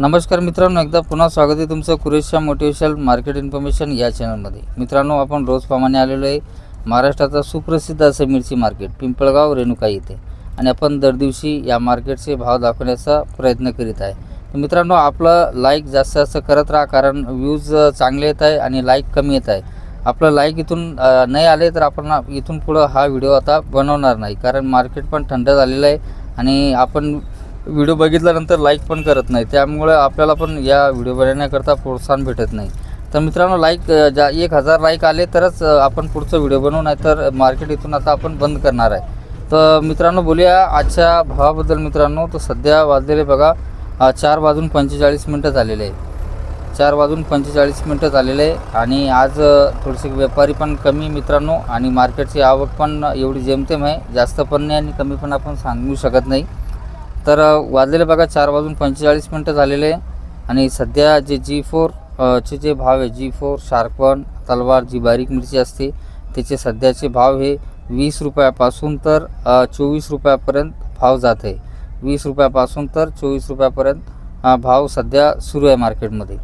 नमस्कार मित्रांनो एकदा पुन्हा स्वागत आहे तुमचं कुरेशा मोटिवेशनल मार्केट इन्फॉर्मेशन या चॅनलमध्ये. मित्रांनो आपण रोजप्रमाणे आलेलो आहे महाराष्ट्राचा सुप्रसिद्ध असं मिरची मार्केट पिंपळगाव रेणुका येथे आणि आपण दर दिवशी या मार्केटचे भाव दाखवण्याचा प्रयत्न करीत आहे. तर मित्रांनो आपलं लाईक जास्त जास्त करत राहा कारण व्ह्यूज चांगले येत आहे आणि लाईक कमी येत आहे. आपलं लाईक इथून नाही आले तर आपण इथून पुढं हा व्हिडिओ आता बनवणार नाही कारण मार्केट पण थंड झालेलं आहे. आणि आपण व्हिडिओ बघितल्यानंतर लाईक पण करत नाही. त्यामुळे आपल्याला पण या व्हिडिओ बनवण्याकरता प्रोत्साहन भेटत नाही. तर मित्रांनो लाईक ज्या एक हजार लाईक आले तरच आपण पुढचं व्हिडिओ बनवू नाही तर मार्केट इथून आता आपण बंद करणार आहे. तर मित्रांनो बोलूया आजच्या भावाबद्दल मित्रांनो. तर सध्या वाजलेले बघा चार वाजून पंचेचाळीस मिनटं झालेले आहे. चार वाजून पंचेचाळीस मिनटं झालेले आहे. आणि आज थोडीशी व्यापारी पण कमी मित्रांनो. आणि मार्केटची आवक पण एवढी जेमतेम आहे. जास्त पण नाही आणि कमी पण आपण सांगू शकत नाही. तर वाजलेले बघा चार वाजून पंचेचाळीस मिनटं झालेले आहे. आणि सध्या जे जी फोर चे जे भाव आहे जी फोर शार्पन तलवार जी बारीक मिरची असते त्याचे सध्याचे भाव हे वीस रुपयापासून तर चोवीस रुपयापर्यंत भाव जात आहे. वीस रुपयापासून तर चोवीस रुपयापर्यंत भाव सध्या सुरू आहे मार्केटमध्ये.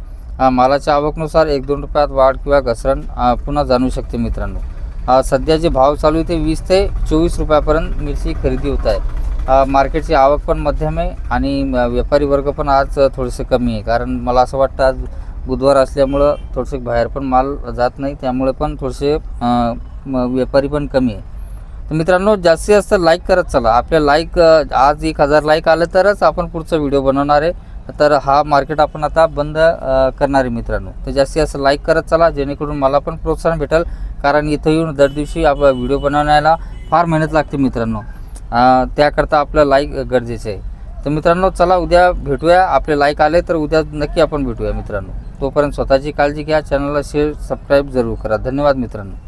मालाच्या आवकनुसार एक दोन रुपयात वाढ किंवा घसरण पुन्हा जाणू शकते मित्रांनो. सध्या जे भाव चालू आहे ते वीस ते चोवीस रुपयापर्यंत मिरची खरेदी होत आहे. मार्केटची आवक पण मध्यम आहे आणि व्यापारी वर्ग पण आज थोडेसे कमी आहे. कारण मला असं वाटतं आज बुधवार असल्यामुळं थोडेसे बाहेर पण माल जात नाही. त्यामुळे पण थोडेसे व्यापारी पण कमी आहे. तर मित्रांनो जास्तीत जास्त लाईक करत चला. आपल्या लाईक आज एक हजार लाईक आलं तरच आपण पुढचा व्हिडिओ बनवणार आहे. तर हा मार्केट आपण आता बंद करणार आहे मित्रांनो. तर जास्तीत जास्त लाईक करत चला. जेणेकरून मला पण प्रोत्साहन भेटेल. कारण इथं येऊन दर दिवशी आप व्हिडिओ बनवण्याला फार मेहनत लागते मित्रांनो. त्याकरता आपलं लाईक गरजेचं आहे. तर मित्रांनो चला उद्या भेटूया. आपले लाईक आले तर उद्या नक्की आपण भेटूया मित्रांनो. तोपर्यंत स्वतःची काळजी घ्या. चॅनलला शेअर सबस्क्राईब जरूर करा. धन्यवाद मित्रांनो.